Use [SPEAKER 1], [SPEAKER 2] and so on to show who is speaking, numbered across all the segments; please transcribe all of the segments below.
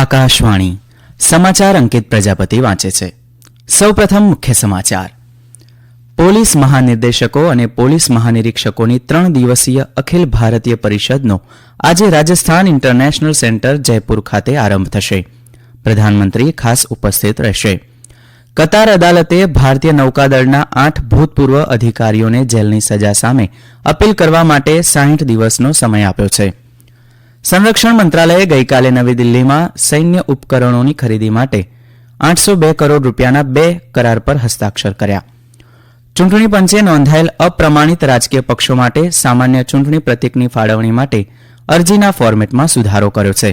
[SPEAKER 1] આકાશવાણી, સમાચાર અંકિત પ્રજાપતિ વાંચે છે. સૌપ્રથમ મુખ્ય સમાચાર. પોલીસ મહાનિર્દેશકો અને પોલીસ મહાનિરીક્ષકોની ત્રણ દિવસીય અખિલ ભારતીય પરિષદનો આજે રાજસ્થાન ઇન્ટરનેશનલ સેન્ટર જયપુર ખાતે આરંભ થશે. પ્રધાનમંત્રી ખાસ ઉપસ્થિત રહેશે. કતાર અદાલતે ભારતીય નૌકાદળના આઠ ભૂતપૂર્વ અધિકારીઓને જેલની સજા સામે અપીલ કરવા માટે સાહીઠ દિવસનો સમય આપ્યો છે. સંરક્ષણ મંત્રાલયે ગઈકાલે નવી દિલ્હીમાં સૈન્ય ઉપકરણોની ખરીદી માટે આઠસો બે કરોડ રૂપિયાના બે કરાર પર હસ્તાક્ષર કર્યા. ચૂંટણી પંચે નોંધાયેલ અપ્રમાણિત રાજકીય પક્ષો માટે સામાન્ય ચૂંટણી પ્રતિકની ફાળવણી માટે અરજીના ફોર્મેટમાં સુધારો કર્યો છે.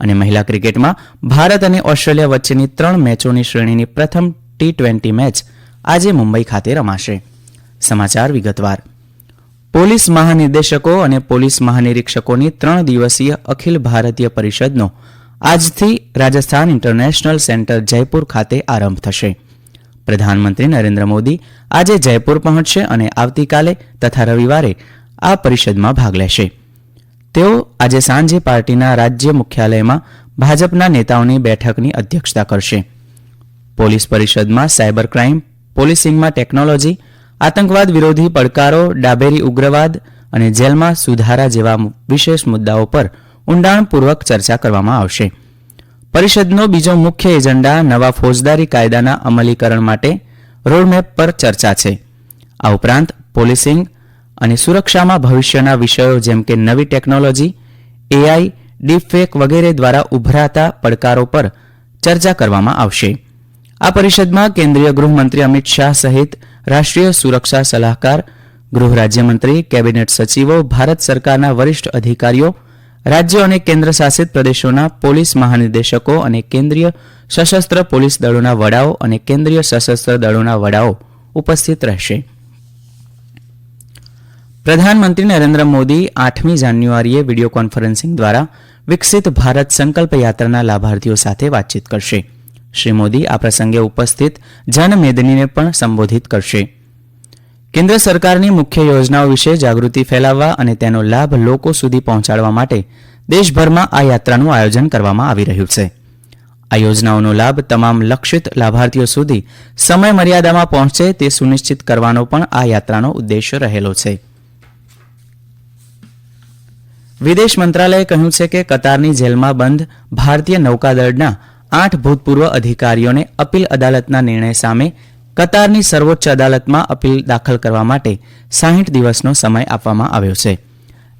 [SPEAKER 1] અને મહિલા ક્રિકેટમાં ભારત અને ઓસ્ટ્રેલિયા વચ્ચેની ત્રણ મેચોની શ્રેણીની પ્રથમ ટી ટ્વેન્ટી મેચ આજે મુંબઈ ખાતે રમાશે. સમાચાર વિગતવાર. પોલીસ મહાનિર્દેશકો અને પોલીસ મહાનિરીક્ષકોની ત્રણ દિવસીય અખિલ ભારતીય પરિષદનો આજથી રાજસ્થાન ઇન્ટરનેશનલ સેન્ટર જયપુર ખાતે આરંભ થશે. પ્રધાનમંત્રી નરેન્દ્ર મોદી આજે જયપુર પહોંચશે અને આવતીકાલે તથા રવિવારે આ પરિષદમાં ભાગ લેશે. તેઓ આજે સાંજે પાર્ટીના રાજ્ય મુખ્યાલયમાં ભાજપના નેતાઓની બેઠકની અધ્યક્ષતા કરશે. પોલીસ પરિષદમાં સાયબર ક્રાઇમ, પોલીસિંગમાં ટેકનોલોજી આતંકવાદ વિરોધી પડકારો, ડાબેરી ઉગ્રવાદ અને જેલમાં સુધારા જેવા વિશેષ મુદ્દાઓ પર ઊંડાણપૂર્વક ચર્ચા કરવામાં આવશે. પરિષદનો બીજો મુખ્ય એજન્ડા નવા ફોજદારી કાયદાના અમલીકરણ માટે રોડમેપ પર ચર્ચા છે. આ ઉપરાંત પોલીસિંગ અને સુરક્ષામાં ભવિષ્યના વિષયો જેમ કે નવી ટેકનોલોજી, એઆઈ, ડીપફેક વગેરે દ્વારા ઉભરાતા પડકારો પર ચર્ચા કરવામાં આવશે. આ પરિષદમાં કેન્દ્રીય ગૃહમંત્રી અમિત શાહ સહિત રાષ્ટ્રીય સુરક્ષા સલાહકાર, ગૃહ રાજ્યમંત્રી, કેબિનેટ સચિવો, ભારત સરકારના વરિષ્ઠ અધિકારીઓ, રાજ્યો અને કેન્દ્ર શાસિત પ્રદેશોના પોલીસ મહાનિર્દેશકો અને કેન્દ્રીય સશસ્ત્ર પોલીસ દળોના વડાઓ અને કેન્દ્રીય સશસ્ત્ર દળોના વડાઓ ઉપસ્થિત રહેશે. પ્રધાનમંત્રી નરેન્દ્ર મોદી આઠમી જાન્યુઆરીએ વીડિયો કોન્ફરન્સિંગ દ્વારા વિકસિત ભારત સંકલ્પ યાત્રાના લાભાર્થીઓ સાથે વાતચીત કરશે. શ્રી મોદી આ પ્રસંગે ઉપસ્થિત જનમેદનીને પણ સંબોધિત કરશે. કેન્દ્ર સરકારની મુખ્ય યોજનાઓ વિશે જાગૃતિ ફેલાવવા અને તેનો લાભ લોકો સુધી પહોંચાડવા માટે દેશભરમાં આ યાત્રાનું આયોજન કરવામાં આવી રહ્યું છે. આ યોજનાઓનો લાભ તમામ લક્ષિત લાભાર્થીઓ સુધી સમય મર્યાદામાં પહોંચે તે સુનિશ્ચિત કરવાનો પણ આ યાત્રાનો ઉદ્દેશ રહેલો છે. વિદેશ મંત્રાલયે કહ્યું છે કે કતારની જેલમાં બંધ ભારતીય નૌકાદળના આઠ ભૂતપૂર્વ અધિકારીઓને અપીલ અદાલતના નિર્ણય સામે કતારની સર્વોચ્ચ અદાલતમાં અપીલ દાખલ કરવા માટે સાહીઠ દિવસનો સમય આપવામાં આવ્યો છે.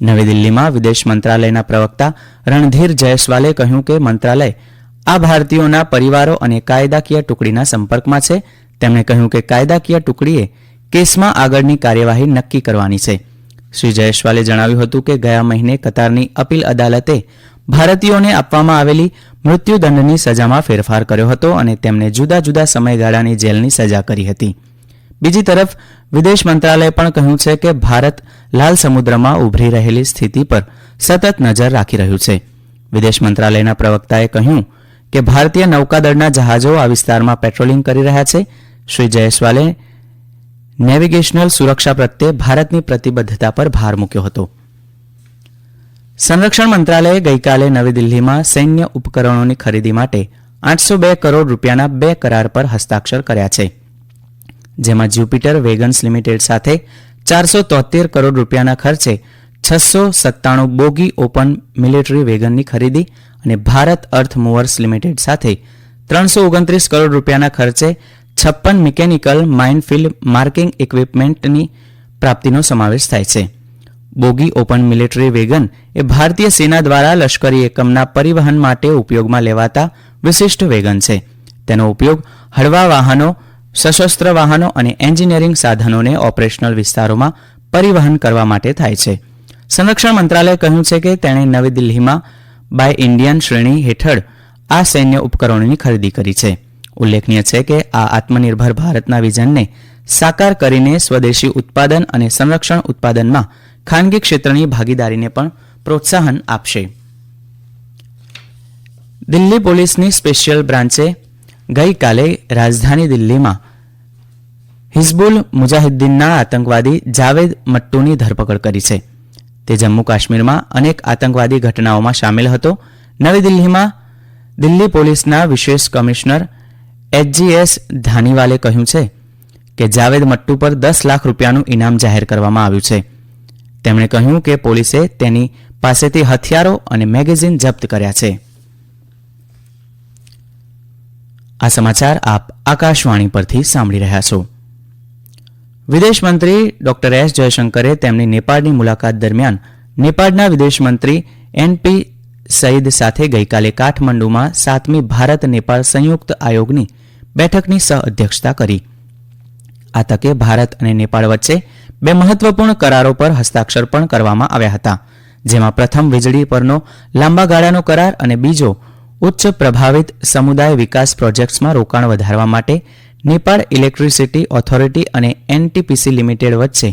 [SPEAKER 1] નવી દિલ્હીમાં વિદેશ મંત્રાલયના પ્રવક્તા રણધીર જયસ્વાલે કહ્યું કે મંત્રાલય આ ભારતીયોના પરિવારો અને કાયદાકીય ટુકડીના સંપર્કમાં છે. તેમણે કહ્યું કે કાયદાકીય ટુકડીએ કેસમાં આગળની કાર્યવાહી નક્કી કરવાની છે. શ્રી જયસ્વાલે જણાવ્યું હતું કે ગયા મહિને કતારની અપીલ અદાલતે ભારતીયોને આપવામાં આવેલી મૃત્યુદંડની સજામાં ફેરફાર કર્યો હતો અને તેમને જુદા જુદા સમયગાળાની જેલની સજા કરી હતી. બીજી તરફ, વિદેશ મંત્રાલયે પણ કહ્યું છે કે ભારત લાલ સમુદ્રમાં ઉભરી રહેલી સ્થિતિ પર સતત નજર રાખી રહ્યું છે. વિદેશ મંત્રાલયના પ્રવક્તાએ કહ્યું કે ભારતીય નૌકાદળના જહાજો આ વિસ્તારમાં પેટ્રોલિંગ કરી રહ્યા છે. શ્રી જયસ્વાલે નેવિગેશનલ સુરક્ષા પ્રત્યે ભારતની પ્રતિબદ્ધતા પર ભાર મૂક્યો હતો. સંરક્ષણ મંત્રાલયે ગઈકાલે નવી દિલ્હીમાં સૈન્ય ઉપકરણોની ખરીદી માટે આઠસો બે કરોડ રૂપિયાના બે કરાર પર હસ્તાક્ષર કર્યા છે. જેમાં જ્યુપિટર વેગન્સ લિમિટેડ સાથે ચારસો તોતેર કરોડ રૂપિયાના ખર્ચે છસો સત્તાણું બોગી ઓપન મિલિટરી વેગનની ખરીદી અને ભારત અર્થ મૂવર્સ લિમિટેડ સાથે ત્રણસો ઓગણત્રીસ કરોડ રૂપિયાના ખર્ચે છપ્પન મિકેનિકલ માઇનફિલ્ડ માર્કિંગ ઇક્વિપમેન્ટની પ્રાપ્તિનો સમાવેશ થાય છે. બોગી ઓપન મિલિટરી વેગન એ ભારતીય સેના દ્વારા લશ્કરી એકમના પરિવહન માટે ઉપયોગમાં લેવાતા વિશિષ્ટ વેગન છે. તેનો ઉપયોગ હળવા વાહનો, સશસ્ત્ર વાહનો અને એન્જિનિયરિંગ સાધનોને ઓપરેશનલ વિસ્તારોમાં પરિવહન કરવા માટે થાય છે. સંરક્ષણ મંત્રાલયે કહ્યું છે કે તેણે નવી દિલ્હીમાં બાય ઇન્ડિયન શ્રેણી હેઠળ આ સૈન્ય ઉપકરણોની ખરીદી કરી છે. ઉલ્લેખનીય છે કે આ આત્મનિર્ભર ભારતના વિઝનને સાકાર કરીને સ્વદેશી ઉત્પાદન અને સંરક્ષણ ઉત્પાદનમાં ખાનગી ક્ષેત્રની ભાગીદારીને પણ પ્રોત્સાહન આપશે. દિલ્હી પોલીસની સ્પેશિયલ બ્રાન્ચે ગઈકાલે રાજધાની દિલ્હીમાં હિઝબુલ મુજાહિદ્દીનના આતંકવાદી જાવેદ મટ્ટુની ધરપકડ કરી છે. તે જમ્મુ કાશ્મીરમાં અનેક આતંકવાદી ઘટનાઓમાં સામેલ હતો. નવી દિલ્હીમાં દિલ્હી પોલીસના વિશેષ કમિશનર એચજીએસ ધાનીવાલે કહ્યું છે કે જાવેદ મટ્ટુ પર દસ લાખ રૂપિયાનું ઇનામ જાહેર કરવામાં આવ્યું છે. તેમણે કહ્યું કે પોલીસે તેની પાસેથી હથિયારો અને મેગેઝિન જપ્ત કર્યા છે. આ સમાચાર આપ આકાશવાણી પરથી સાંભળી રહ્યા છો. વિદેશ મંત્રી ડોક્ટર એસ જયશંકરે તેમની નેપાળની મુલાકાત દરમિયાન નેપાળના વિદેશ મંત્રી એનપી સઈદ સાથે ગઈકાલે કાઠમંડુમાં સાતમી ભારત નેપાળ સંયુક્ત આયોગની બેઠકની સહ અધ્યક્ષતા કરી. આ તકે ભારત અને નેપાળ વચ્ચે બે મહત્વપૂર્ણ કરારો પર હસ્તાક્ષર પણ કરવામાં આવ્યા હતા. જેમાં પ્રથમ વીજળી પરનો લાંબા ગાળાનો કરાર અને બીજો ઉચ્ચ પ્રભાવિત સમુદાય વિકાસ પ્રોજેક્ટ્સમાં રોકાણ વધારવા માટે નેપાળ ઇલેક્ટ્રિસિટી ઓથોરિટી અને એનટીપીસી લિમિટેડ વચ્ચે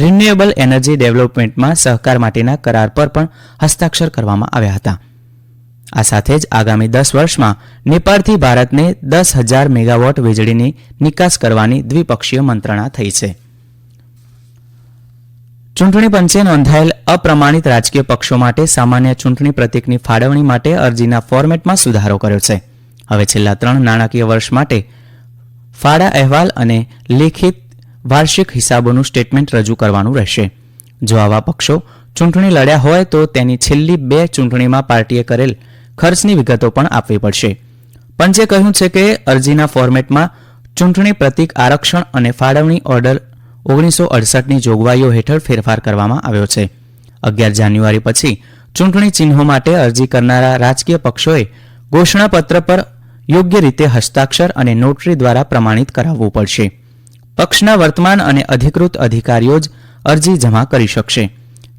[SPEAKER 1] રિન્યુએબલ એનર્જી ડેવલપમેન્ટમાં સહકાર માટેના કરાર પર પણ હસ્તાક્ષર કરવામાં આવ્યા હતા. આ સાથે જ આગામી દસ વર્ષમાં નેપાળથી ભારતને દસ હજાર મેગાવોટ વીજળીની નિકાસ કરવાની દ્વિપક્ષીય મંત્રણા થઈ છે. ચૂંટણી પંચે નોંધાયેલ અપ્રમાણિત રાજકીય પક્ષો માટે સામાન્ય ચૂંટણી પ્રતીકની ફાળવણી માટે અરજીના ફોર્મેટમાં સુધારો કર્યો છે. હવે છેલ્લા ત્રણ નાણાકીય વર્ષ માટે ફાળા અહેવાલ અને લેખિત વાર્ષિક હિસાબોનું સ્ટેટમેન્ટ રજૂ કરવાનું રહેશે. જો આવા પક્ષો ચૂંટણી લડ્યા હોય તો તેની છેલ્લી બે ચૂંટણીમાં પાર્ટીએ કરેલ ખર્ચની વિગતો પણ આપવી પડશે. પંચે કહ્યું છે કે અરજીના ફોર્મેટમાં ચૂંટણી પ્રતીક આરક્ષણ અને ફાળવણી ઓર્ડર ઓગણીસો અડસઠની જોગવાઈઓ હેઠળ ફેરફાર કરવામાં આવ્યો છે. અગિયાર જાન્યુઆરી પછી ચૂંટણી ચિહ્નો માટે અરજી કરનારા રાજકીય પક્ષોએ ઘોષણાપત્ર પર યોગ્ય રીતે હસ્તાક્ષર અને નોટરી દ્વારા પ્રમાણિત કરાવવું પડશે. પક્ષના વર્તમાન અને અધિકૃત અધિકારીઓ જ અરજી જમા કરી શકશે.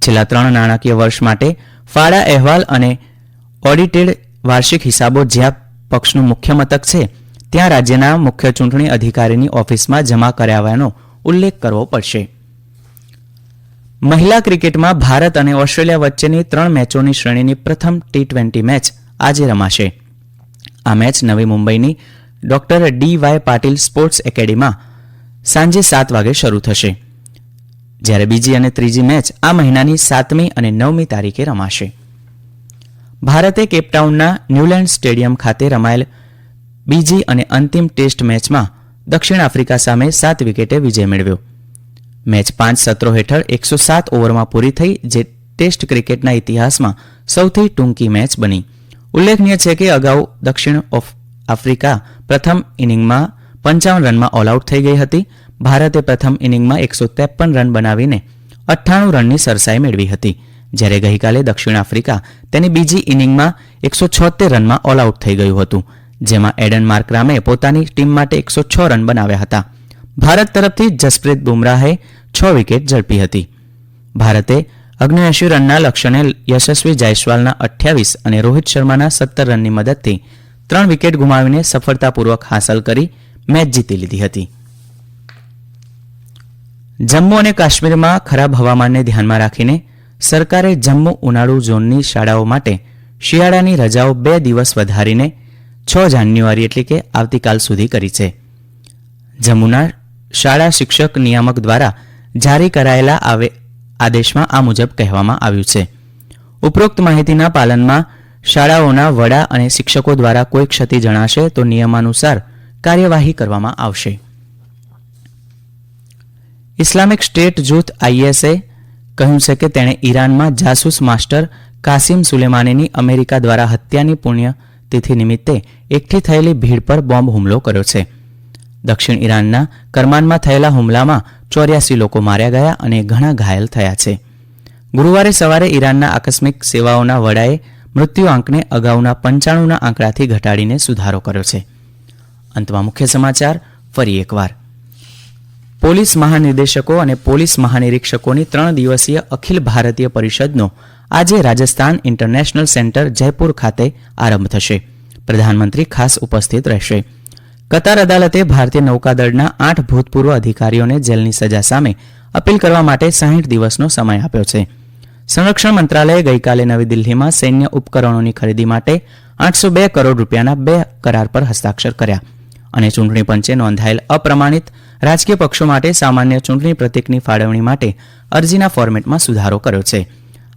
[SPEAKER 1] છેલ્લા ત્રણ નાણાકીય વર્ષ માટે ફાળા અહેવાલ અને ઓડિટેડ વાર્ષિક હિસાબો જ્યાં પક્ષનું મુખ્ય મથક છે, ત્યાં રાજ્યના મુખ્ય ચૂંટણી અધિકારીની ઓફિસમાં જમા કરાવવાનો ઉલ્લેખ કરવો પડશે. મહિલા ક્રિકેટમાં ભારત અને ઓસ્ટ્રેલિયા વચ્ચેની ત્રણ મેચોની શ્રેણીની પ્રથમ ટી ટ્વેન્ટી મેચ આજે રમાશે. આ મેચ નવી મુંબઈની doctor D Y Patil sports એકેડેમીમાં સાંજે સાત વાગે શરૂ થશે. જ્યારે બીજી અને ત્રીજી મેચ આ મહિનાની સાતમી અને નવમી તારીખે રમાશે. ભારતે કેપટાઉનના ન્યૂલેન્ડ સ્ટેડિયમ ખાતે રમાયેલ બીજી અને અંતિમ ટેસ્ટ મેચમાં દક્ષિણ આફ્રિકા સામે સાત વિકેટે વિજય મેળવ્યો. મેચ પાંચ સત્રો હેઠળ એકસો સાત ઓવરમાં પૂરી થઈ, જે ટેસ્ટ ક્રિકેટના ઇતિહાસમાં સૌથી ટૂંકી મેચ બની. ઉલ્લેખનીય છે કે અગાઉ દક્ષિણ ઓફ આફ્રિકા પ્રથમ ઇનિંગમાં પંચાવન રનમાં ઓલ આઉટ થઈ ગઈ હતી. ભારતે પ્રથમ ઇનિંગમાં એકસો ત્રેપન રન બનાવીને અઠ્ઠાણું રનની સરસાઈ મેળવી હતી. જ્યારે ગઈકાલે દક્ષિણ આફ્રિકા તેની બીજી ઇનિંગમાં એકસો છોતેર રનમાં ઓલ આઉટ થઈ ગયું હતું. જેમાં એડન માર્કરામે પોતાની ટીમ માટે એકસો છ રન બનાવ્યા હતા. ભારત તરફથી જસપ્રીત બુમરાહે છ વિકેટ ઝડપી હતી. ભારતે અગ્નેએંશી રનના લક્ષ્યને યશસ્વી જાયસ્વાલના અઠ્યાવીસ અને રોહિત શર્માના સત્તર રનની મદદથી ત્રણ વિકેટ ગુમાવીને સફળતાપૂર્વક હાંસલ કરી મેચ જીતી લીધી હતી. જમ્મુ અને કાશ્મીરમાં ખરાબ હવામાનને ધ્યાનમાં રાખીને સરકારે જમ્મુ ઉનાળુ ઝોનની શાળાઓ માટે શિયાળાની રજાઓ બે દિવસ વધારીને છ જાન્યુઆરી એટલે કે આવતીકાલ સુધી કરી છે. જમ્મુના શાળા શિક્ષક નિયામક દ્વારા જારી કરાયેલા આદેશમાં આ મુજબ કહેવામાં આવ્યું છે. ઉપરોક્ત માહિતીના પાલનમાં શાળાઓના વડા અને શિક્ષકો દ્વારા કોઈ ક્ષતિ જણાશે તો નિયમાનુસાર કાર્યવાહી કરવામાં આવશે. ઇસ્લામિક સ્ટેટ જૂથ આઈએસએ કહ્યું છે કે તેણે ઈરાનમાં જાસૂસ માસ્ટર કાસિમ સુલેમાનીની અમેરિકા દ્વારા હત્યાની પુણ્ય તિથિ નિમિત્તે એકઠી થયેલી ભીડ પર બોમ્બ હુમલો કર્યો છે. દક્ષિણ ઈરાનના કરમાનમાં થયેલા હુમલામાં ચોર્યાસી લોકો માર્યા ગયા અને ઘણા ઘાયલ થયા છે. ગુરુવારે સવારે ઈરાનના આકસ્મિક સેવાઓના વડાએ મૃત્યુ આંકને અગાઉના પંચાણુંના આંકડાથી ઘટાડીને સુધારો કર્યો છે. અંતમાં મુખ્ય સમાચાર, ફરી એકવાર. પોલીસ મહાનિર્દેશકો અને પોલીસ મહાનિરીક્ષકોની ત્રણ દિવસીય અખિલ ભારતીય પરિષદનો આજે રાજસ્થાન ઇન્ટરનેશનલ સેન્ટર જયપુર ખાતે આરંભ થશે. પ્રધાનમંત્રી ખાસ ઉપસ્થિત રહેશે. કતાર અદાલતે ભારતીય નૌકાદળના આઠ ભૂતપૂર્વ અધિકારીઓને જેલની સજા સામે અપીલ કરવા માટે સાહીઠ દિવસનો સમય આપ્યો છે. સંરક્ષણ મંત્રાલયે ગઈકાલે નવી દિલ્હીમાં સૈન્ય ઉપકરણોની ખરીદી માટે આઠસો બે કરોડ રૂપિયાના બે કરાર પર હસ્તાક્ષર કર્યા. અને ચૂંટણી પંચે નોંધાયેલ અપ્રમાણિત રાજકીય પક્ષો માટે સામાન્ય ચૂંટણી પ્રતીકની ફાળવણી માટે અરજીના ફોર્મેટમાં સુધારો કર્યો છે.